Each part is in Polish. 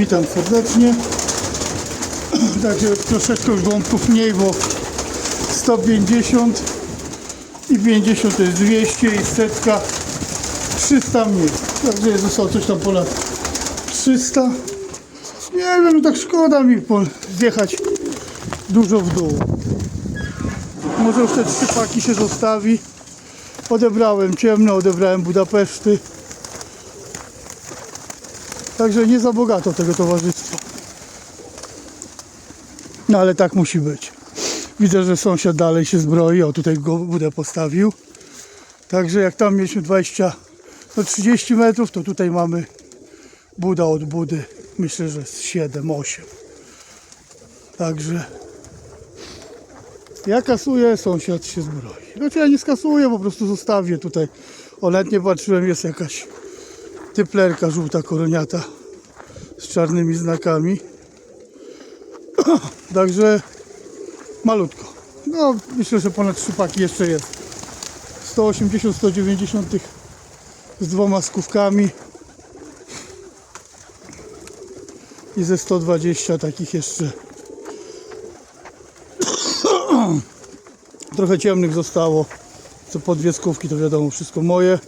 Witam serdecznie. Także troszeczkę już wątków mniej, bo 150 i 50 to jest 200 i setka 300 mniej. Także zostało coś tam ponad 300. Nie wiem, no tak szkoda mi zjechać dużo w dół. Może już te trzy paki się zostawi. Odebrałem ciemno, odebrałem Budapeszty. Także nie za bogato tego towarzystwa. No ale tak musi być. Widzę, że sąsiad dalej się zbroi. O, tutaj go budę postawił. Także jak tam mieliśmy 20, no 30 metrów, to tutaj mamy buda od budy. Myślę, że z 7, 8. Także ja kasuję, sąsiad się zbroi. Znaczy ja nie skasuję, po prostu zostawię tutaj. O, nawet nie patrzyłem, jest jakaś typlerka żółta koroniata z czarnymi znakami. Także malutko. No myślę, że ponad trzy paki jeszcze jest. 180-190 tych z dwoma skówkami i ze 120 takich jeszcze trochę ciemnych zostało co po dwie skówki to wiadomo wszystko moje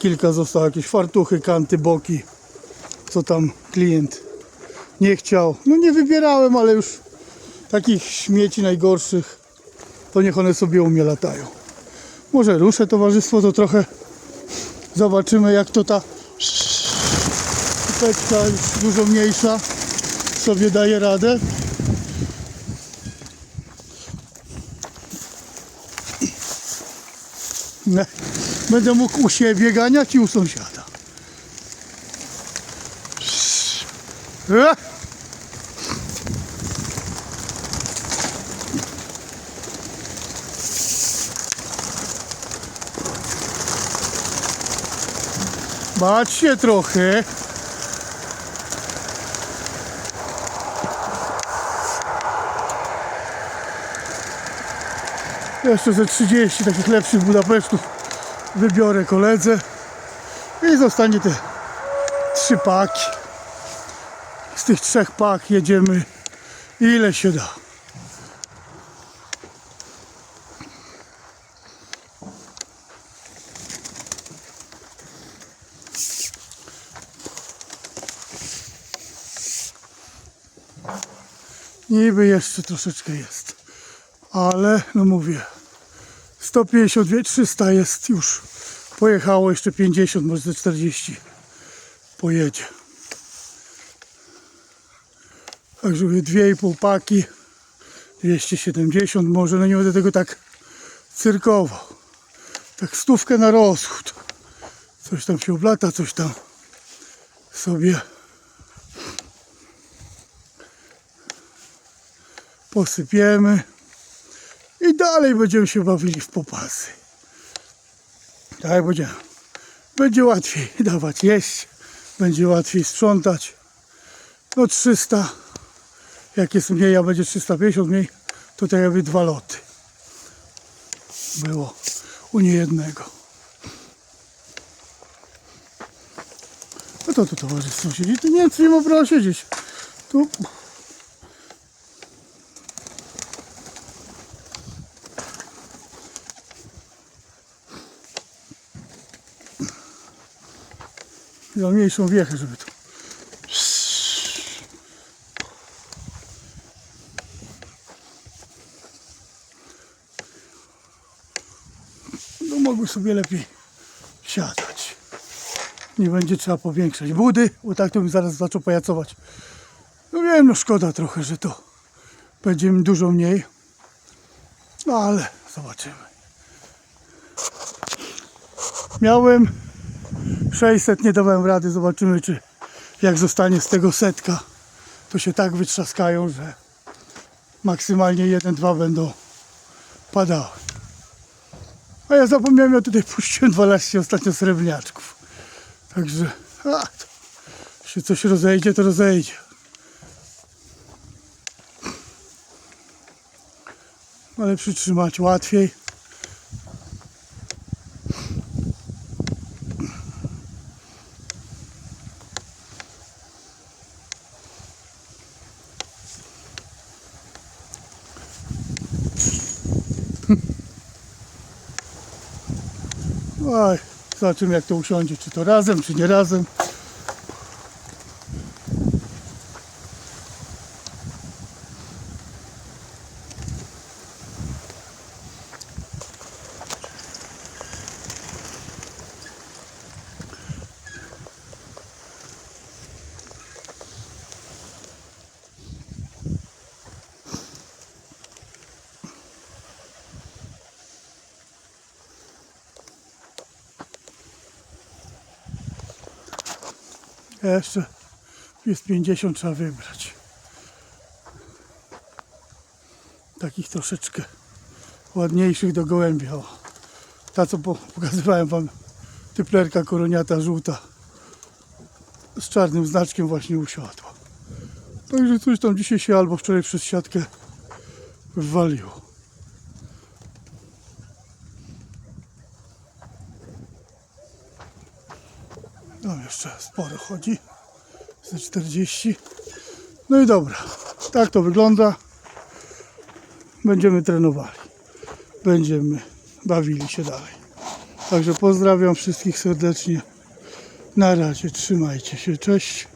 kilka zostało jakieś fartuchy, kanty, boki co tam klient nie chciał. No nie wybierałem, ale już takich śmieci najgorszych to niech one sobie u mnie latają. Może ruszę towarzystwo to trochę zobaczymy jak to ta teczka już dużo mniejsza sobie daje radę. Nie. Będę mógł u siebie ganiać i u sąsiada. Bać się trochę. Jeszcze ze 30 takich lepszych Budapesztów wybiorę koledze i zostanie te trzy paki. Z tych trzech pak jedziemy ile się da. Niby jeszcze troszeczkę jest, ale no mówię, 152, 300 jest już. Pojechało jeszcze 50, może ze 40 pojedzie. Także mówię, 2,5 paki, 270 może, no nie będę tego tak cyrkował. Tak stówkę na rozchód. Coś tam się oblata, coś tam sobie posypiemy. Dalej będziemy się bawili w popasy. Tak będzie. Będzie łatwiej dawać jeść, będzie łatwiej sprzątać. No 300, jak jest mniej, a będzie 350 mniej, to tak jakby dwa loty było u niejednego. No to tu towarzystwo siedzi, tu nie, tu nie ma prawa siedzieć. Tu Miał mniejszą wiechę, żeby tu. No mogły sobie lepiej siadać. Nie będzie trzeba powiększać budy, bo tak to mi zaraz zaczął pajacować. No wiem, no szkoda trochę, że to będzie im dużo mniej. No ale zobaczymy. Miałem 600 nie dawałem rady, zobaczymy czy jak zostanie z tego setka to się tak wytrzaskają, że maksymalnie 1-2 będą padały. A ja zapomniałem, ja tutaj puściłem 12 ostatnio srebrniaczków. Także a, się coś rozejdzie, to rozejdzie. Ale przytrzymać łatwiej. Oj, zobaczymy jak to usiądzie, czy to razem, czy nie razem. Jeszcze jest 50 trzeba wybrać. Takich troszeczkę ładniejszych do gołębia. O. Ta co po- pokazywałem wam, typlerka koroniata żółta z czarnym znaczkiem właśnie usiadła. Także coś tam dzisiaj się albo wczoraj przez siatkę wywaliło. No jeszcze sporo chodzi. Ze 40. No i dobra. Tak to wygląda. Będziemy trenowali. Będziemy bawili się dalej. Także pozdrawiam wszystkich serdecznie. Na razie. Trzymajcie się. Cześć.